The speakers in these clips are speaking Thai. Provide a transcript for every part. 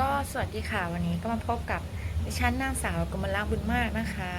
ก็สวัสดีค่ะวันนี้ก็มาพบกับดิฉันนางสาวกมลลาบุญมากนะคะ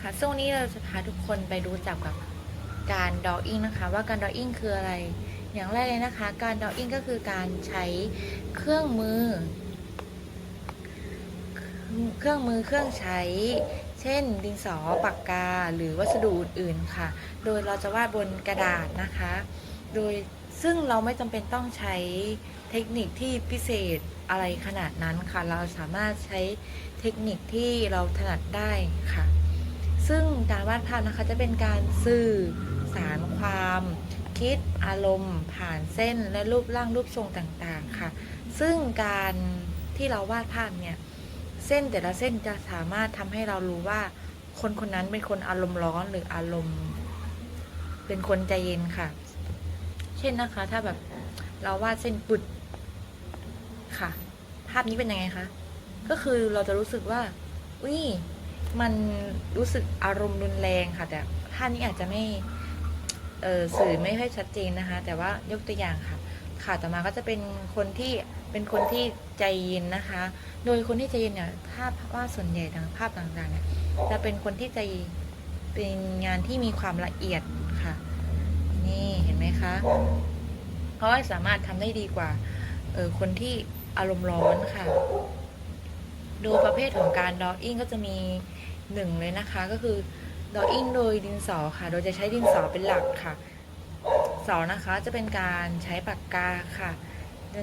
ค่ะช่วงนี้เราจะพาทุกคนไปรู้จักกับการดออิ่งนะคะว่าการดออิ่งคืออะไร อย่างแรกเลยนะคะ การดออิ่งก็คือการใช้เครื่องมือ เครื่องมือเครื่องใช้ เช่น ดินสอปากกาหรือวัสดุอื่นๆค่ะ โดยเราจะวาดบนกระดาษนะคะ โดยซึ่งเราไม่จำเป็นต้องใช้เทคนิคที่พิเศษ อะไรขนาดนั้นค่ะ เราสามารถใช้เทคนิคที่เราถนัดได้ค่ะ ซึ่งการวาดภาพนะคะจะเป็นการสื่อสารความคิดอารมณ์ผ่านเส้นและรูปร่างรูปทรงต่างๆค่ะ ซึ่งการที่เราวาดภาพเนี่ย เส้นแต่ละเส้นจะสามารถทำให้เรารู้ว่าคนคนนั้นเป็นคนอารมณ์ร้อนหรืออารมณ์ เป็นคนใจเย็นค่ะ เช่นนะคะ ถ้าแบบเราวาดเส้นปุด ค่ะ ภาพนี้เป็นยังไงคะก็คือเราจะรู้สึกว่าอุ้ยมันรู้สึกอารมณ์รุนแรงค่ะ แต่ภาพนี้อาจจะไม่เสื่อไม่ค่อยชัดเจนนะคะ แต่ว่ายกตัวอย่างค่ะค่ะต่อมาก็จะเป็นคนที่เป็นคนที่ใจเย็นนะคะ โดยคนที่ใจเย็นเนี่ยภาพว่าส่วนใหญ่ทางภาพต่างๆเนี่ยจะเป็นคนที่ใจเป็นงานที่มีความละเอียดค่ะ นี่เห็นไหมคะ เพราะว่าสามารถทำได้ดีกว่า เออคนที่ อารมณ์ร้อนค่ะโดยประเภทของการดออิ่งก็จะมีหนึ่งเลยนะคะ ก็คือดออิ่งโดยดินสอค่ะ โดยจะใช้ดินสอเป็นหลักค่ะสองนะคะจะเป็นการใช้ปากกาค่ะ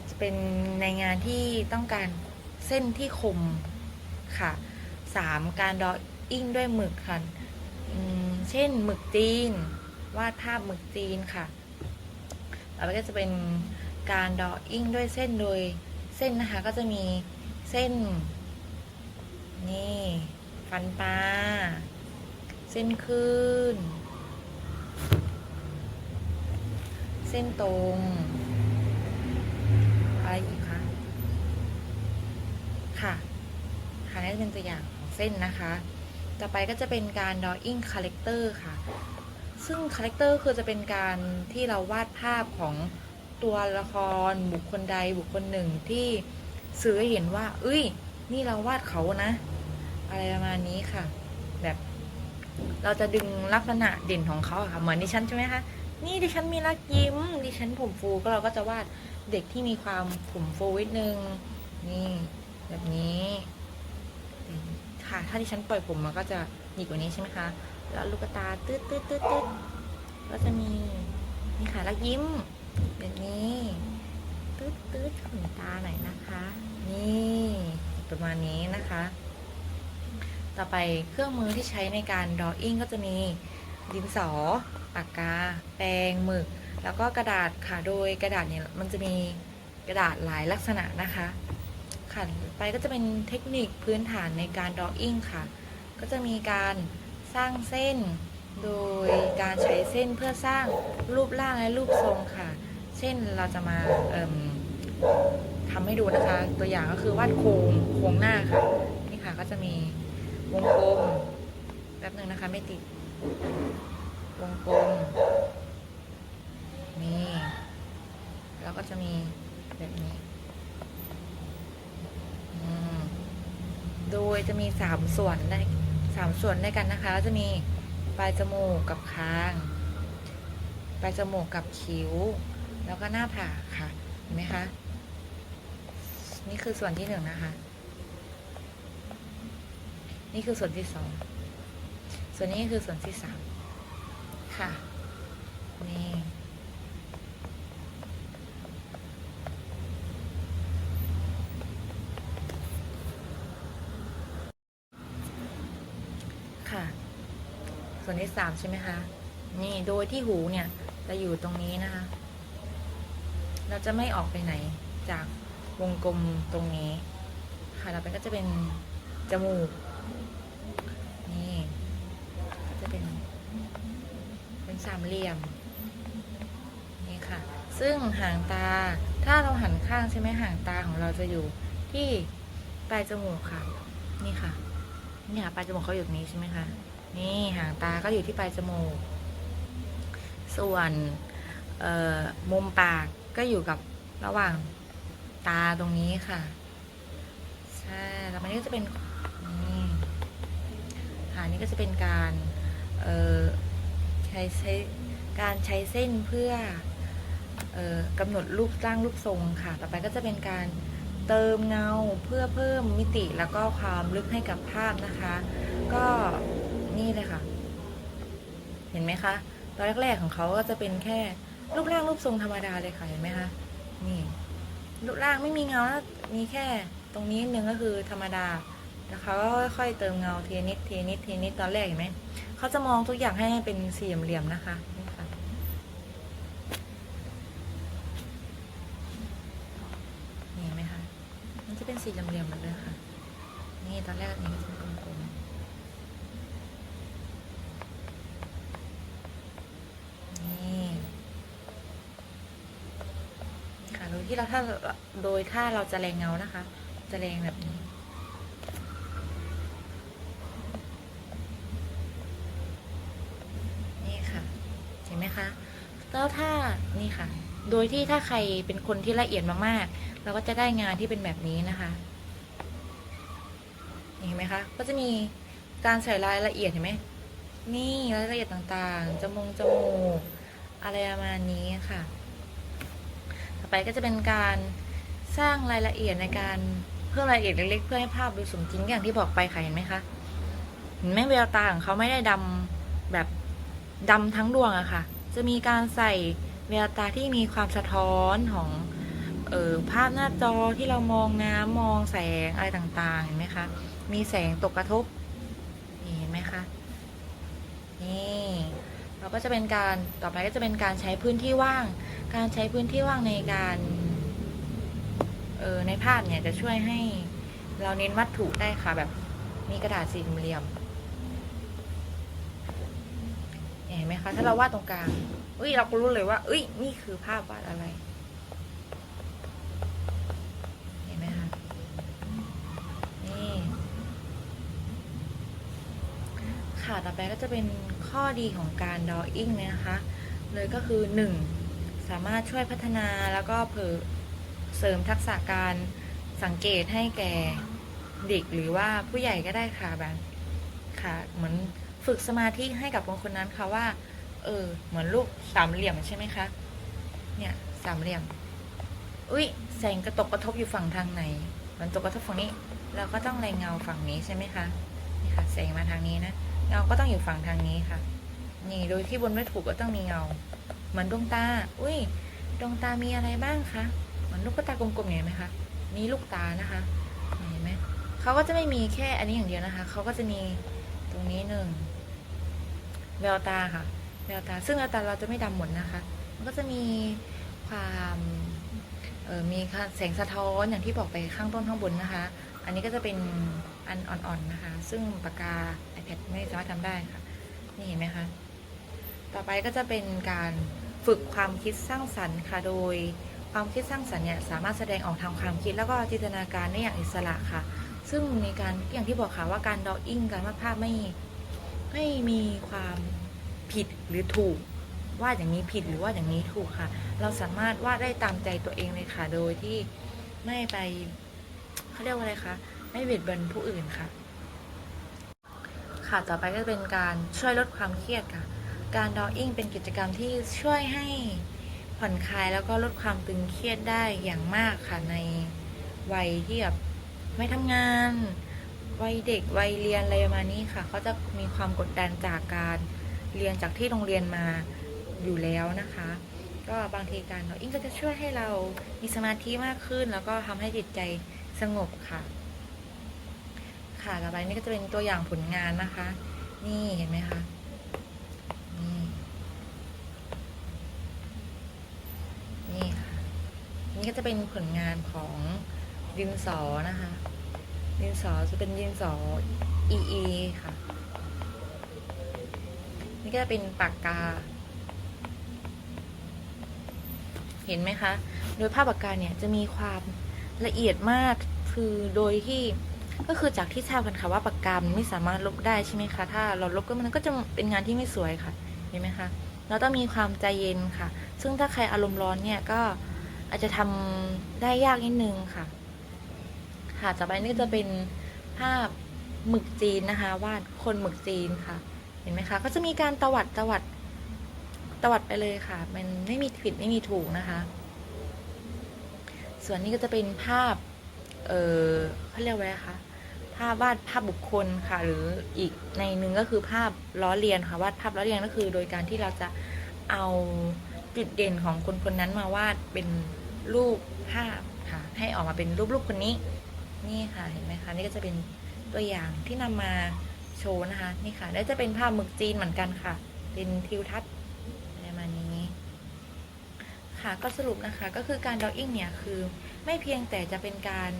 จะเป็นในงานที่ต้องการเส้นที่คมค่ะสามการดออิ่งด้วยหมึกค่ะเช่นหมึกจีนวาดภาพหมึกจีนค่ะต่อไปก็จะเป็นการดออิ่งด้วยเส้นโดย เส้นนะคะก็จะมีเส้น นี่ ฟันปลาเส้นขึ้น เส้นตรงอะไรอีกคะค่ะค่ะนี่เป็นตัวอย่างของเส้นนะคะ ต่อไปก็จะเป็นการ drawing character ค่ะ ซึ่งคาแรคเตอร์คือจะเป็นการที่เราวาดภาพของ ตัวละครบุคคลใดบุคคลหนึ่งที่สื่อเห็นว่า เอ้ย นี่เราวาดเขานะ อะไรประมาณนี้ค่ะ แบบ เราจะดึงลักษณะเด่นของเขาอะค่ะ เหมือนดิฉันใช่ไหมคะ นี่ดิฉันมีรักยิ้ม ดิฉันผมฟู ก็เราก็จะวาดเด็กที่มีความผมฟูนิดนึง นี่แบบนี้ค่ะ ถ้าดิฉันปล่อยผมมันก็จะหยิกกว่านี้ใช่ไหมคะ แล้วลูกตาตืดตืดตืดตืดก็จะมีนี่ค่ะรักยิ้ม แบบนี้ตืดตืดขนตาหน่อยนะคะ นี่ประมาณนี้นะคะ ต่อไปเครื่องมือที่ใช้ในการดออิ่งก็จะมีดินสอ ปากกา แปรงหมึก แล้วก็กระดาษค่ะ โดยกระดาษเนี่ยมันจะมีกระดาษหลายลักษณะนะคะค่ะไปก็จะเป็นเทคนิคพื้นฐานในการดออิ่งค่ะ ก็จะมีการสร้างเส้น โดยการใช้เส้นเพื่อสร้างรูปร่างและรูปทรงค่ะ เช่นเราจะมาเอิ่มทำให้ดูนะคะ ตัวอย่างก็คือวาดโครงโครงหน้าค่ะ นี่ค่ะก็จะมีวงกลมแป๊บหนึ่งนะคะไม่ติด วงกลมนี่แล้วก็จะมีแบบนี้โดยจะมีสามส่วนได้สามส่วนด้วยกันนะคะก็จะมีปลายจมูกกับคาง ปลายจมูกกับคิ้ว แล้วก็หน้าผากค่ะ เห็นไหมคะ นี่คือส่วนที่หนึ่งนะคะ นี่คือส่วนที่สอง ส่วนนี้คือส่วนที่สามค่ะ นี่ค่ะ ส่วนที่สามใช่ไหมคะ นี่โดยที่หูเนี่ยจะอยู่ตรงนี้นะคะ เราจะไม่ออกไปไหนจากวงกลมตรงนี้ ค่ะเราไปก็จะเป็นจมูก นี่ ก็จะเป็น เป็นสามเหลี่ยม นี่ค่ะ ซึ่งหางตา ถ้าเราหันข้างใช่ไหมหางตาของเราจะอยู่ที่ปลายจมูกค่ะ นี่ค่ะ นี่ค่ะปลายจมูกเขาอยู่ตรงนี้ใช่ไหมคะ นี่หางตาก็อยู่ที่ปลายจมูก ส่วนเอ่อมุมปาก ก็อยู่กับระหว่างตาตรงนี้ค่ะ ใช่แล้วมันก็จะเป็นนี่ค่ะนี่ก็จะเป็นการเออใช้ใช้การใช้เส้นเพื่อเออกำหนดรูปร่างรูปทรงค่ะ ต่อไปก็จะเป็นการเติมเงาเพื่อเพิ่มมิติแล้วก็ความลึกให้กับภาพนะคะ ก็นี่เลยค่ะ เห็นไหมคะตอนแรกๆของเขาก็จะเป็นแค่ รูปร่างรูปทรงธรรมดาเลยค่ะเห็นไหมคะนี่รูปร่างไม่มีเงาแล้วมีแค่ตรงนี้นึงก็คือธรรมดาแล้วเขาก็ค่อยเติมเงาเทีละนิดเทีละนิดเทีละนิดตอนแรกเห็นไหมเขาจะมองทุกอย่างให้เป็นสี่เหลี่ยมนะคะนี่ค่ะนี่เห็นไหมคะมันจะเป็นสี่เหลี่ยมๆหมดเลยค่ะ นี่ตอนแรกนี้จะเป็นกลมๆนี่ค่ะ โดย ที่เราถ้าโดยถ้าเราจะแรงเงานะคะ จะแรงแบบนี้ นี่ค่ะ เห็นไหมคะแล้วถ้านี่ค่ะ โดยที่ถ้าใครเป็นคนที่ละเอียดมากๆเราก็จะได้งานที่เป็นแบบนี้นะคะเห็นไหมคะก็จะมีการใส่รายละเอียดเห็นไหมนี่รายละเอียดต่างๆจมูกจมูกอะไรประมาณนี้ค่ะ ต่อไปก็จะเป็นการสร้างรายละเอียดในการเพิ่มรายละเอียดเล็กๆ เพื่อให้ภาพดูสมจริงอย่างที่บอกไปค่ะเห็นไหมคะเห็นไหมแววตาของเขาไม่ได้ดำแบบดำทั้งดวงอะค่ะ จะมีการใส่แววตาที่มีความสะท้อนของเออภาพหน้าจอที่เรามองน้ำมองแสงอะไรต่างๆเห็นไหมคะ มีแสงตกกระทบนี่เห็นไหมคะ นี่ เราก็จะเป็นการต่อไปก็จะเป็นการใช้พื้นที่ว่าง การใช้พื้นที่ว่างในการเออในภาพเนี่ยจะช่วยให้เราเน้นวัตถุได้ค่ะแบบมีกระดาษสี่เหลี่ยมเห็นไหมคะถ้าเราวาดตรงกลางอุ้ยเราก็รู้เลยว่าอุ้ยนี่คือภาพวาดอะไรเห็นไหมคะนี่ค่ะต่อไปก็จะเป็น ข้อดีของการ drawing นะคะ เลยก็คือ 1. สามารถช่วยพัฒนาแล้วก็เพิ่มเสริมทักษะการสังเกตให้แก่เด็กหรือว่าผู้ใหญ่ก็ได้ค่ะแบบค่ะ เหมือนฝึกสมาธิให้กับคนคนนั้นค่ะว่า เออ เหมือนรูปสามเหลี่ยมใช่ไหมคะ เนี่ยสามเหลี่ยม อุ้ยแสงกระตกกระทบอยู่ฝั่งทางไหน มันตกกระทบฝั่งนี้ เราก็ต้องแรงเงาฝั่งนี้ใช่ไหมคะ นี่ค่ะแสงมาทางนี้นะ เงาก็ต้องอยู่ฝั่งทางนี้ค่ะ นี่โดยที่บนไม่ถูกก็ต้องมีเงา เหมือนดวงตา อุ้ย ดวงตามีอะไรบ้างคะ เหมือนลูกตากลมๆเห็นไหมคะ มีลูกตานะคะ เห็นไหม เขาก็จะไม่มีแค่อันนี้อย่างเดียวนะคะ เขาก็จะมีตรงนี้หนึ่งแววตาค่ะ แววตา ซึ่งแววตาเราจะไม่ดำหมดนะคะ มันก็จะมีความเออมีแสงสะท้อนอย่างที่บอกไปข้างต้นข้างบนนะคะ อันนี้ก็จะเป็นอันอ่อนๆนะคะ ซึ่งปากกา iPad ไม่สามารถทำได้ค่ะ นี่เห็นไหมคะ ต่อไปก็จะเป็นการฝึกความคิดสร้างสรรค์ค่ะโดยความคิดสร้างสรรค์เนี่ยสามารถแสดงออกทางความคิดแล้วก็จินตนาการได้อย่างอิสระค่ะ ซึ่งในการอย่างที่บอกค่ะว่าการดออิ่งการวาดภาพไม่ไม่มีความผิดหรือถูกวาดอย่างนี้ผิดหรือว่าอย่างนี้ถูกค่ะ เราสามารถวาดได้ตามใจตัวเองเลยค่ะ โดยที่ไม่ไปเขาเรียกว่าอะไรคะไม่เบียดเบียนผู้อื่นค่ะ ค่ะต่อไปก็จะเป็นการช่วยลดความเครียดค่ะ การดออิ่งเป็นกิจกรรมที่ช่วยให้ผ่อนคลายแล้วก็ลดความตึงเครียดได้อย่างมากค่ะในวัยที่แบบไม่ทำงาน วัยเด็กวัยเรียนอะไรประมาณนี้ค่ะเขาจะมีความกดดันจากการเรียนจากที่โรงเรียนมาอยู่แล้วนะคะ ก็บางทีการดออิ่งก็จะช่วยให้เรามีสมาธิมากขึ้น แล้วก็ทำให้จิตใจสงบค่ะ ค่ะต่อไปนี่ก็จะเป็นตัวอย่างผลงานนะคะ นี่เห็นไหมคะนี่นี่ค่ะนี่ก็จะเป็นผลงานของดินสอนะคะ ดินสอจะเป็นดินสอ EE ค่ะ นี่ก็จะเป็นปากกา เห็นไหมคะ โดยภาพปากกาเนี่ยจะมีความละเอียดมากคือโดยที่ ก็คือจากที่ทราบกันค่ะว่าปากกามันไม่สามารถลบได้ใช่ไหมคะถ้าเราลบก็มันก็จะเป็นงานที่ไม่สวยค่ะเห็นไหมคะเราต้องมีความใจเย็นค่ะ ซึ่งถ้าใครอารมณ์ร้อนเนี่ยก็อาจจะทำได้ยากนิดนึงค่ะ ค่ะต่อไปนี่จะเป็นภาพหมึกจีนนะคะวาดคนหมึกจีนค่ะ เห็นไหมคะ ก็จะมีการตวัดตวัดตวัดไปเลยค่ะ มันไม่มีผิดไม่มีถูกนะคะ ส่วนนี้ก็จะเป็นภาพ เออเขาเรียกว่าอะไรคะ ภาพวาดภาพบุคคลค่ะ หรืออีกในหนึ่งก็คือภาพล้อเลียนค่ะวาดภาพล้อเลียนก็คือ โดยการที่เราจะเอาจุดเด่นของคนคนนั้นมาวาดเป็นรูปภาพค่ะ ให้ออกมาเป็นรูปรูปคนนี้ นี่ค่ะเห็นไหมคะนี่ก็จะเป็นตัวอย่างที่นำมาโชว์นะคะนี่ค่ะและจะเป็นภาพหมึกจีนเหมือนกันค่ะ เป็นทิวทัศน์อะไรประมาณนี้ ค่ะก็สรุปนะคะก็คือการดออิ n งเนี่ยคือไม่เพียงแต่จะเป็นการ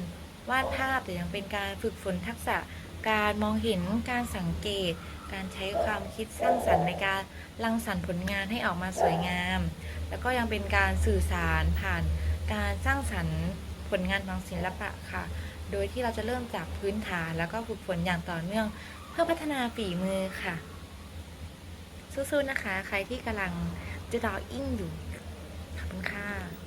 วาดภาพแต่ยังเป็นการฝึกฝนทักษะการมองเห็นการสังเกต การใช้ความคิดสร้างสรรค์ในการรังสรรค์ผลงานให้ออกมาสวยงาม แล้วก็ยังเป็นการสื่อสารผ่านการสร้างสรรค์ผลงานทางศิลปะค่ะ โดยที่เราจะเริ่มจากพื้นฐานแล้วก็ฝึกฝนอย่างต่อเนื่อง เพื่อพัฒนาฝีมือค่ะ สู้ๆนะคะ ใครที่กำลังจะดออิ n งอยู่ ขอบคุณค่ะ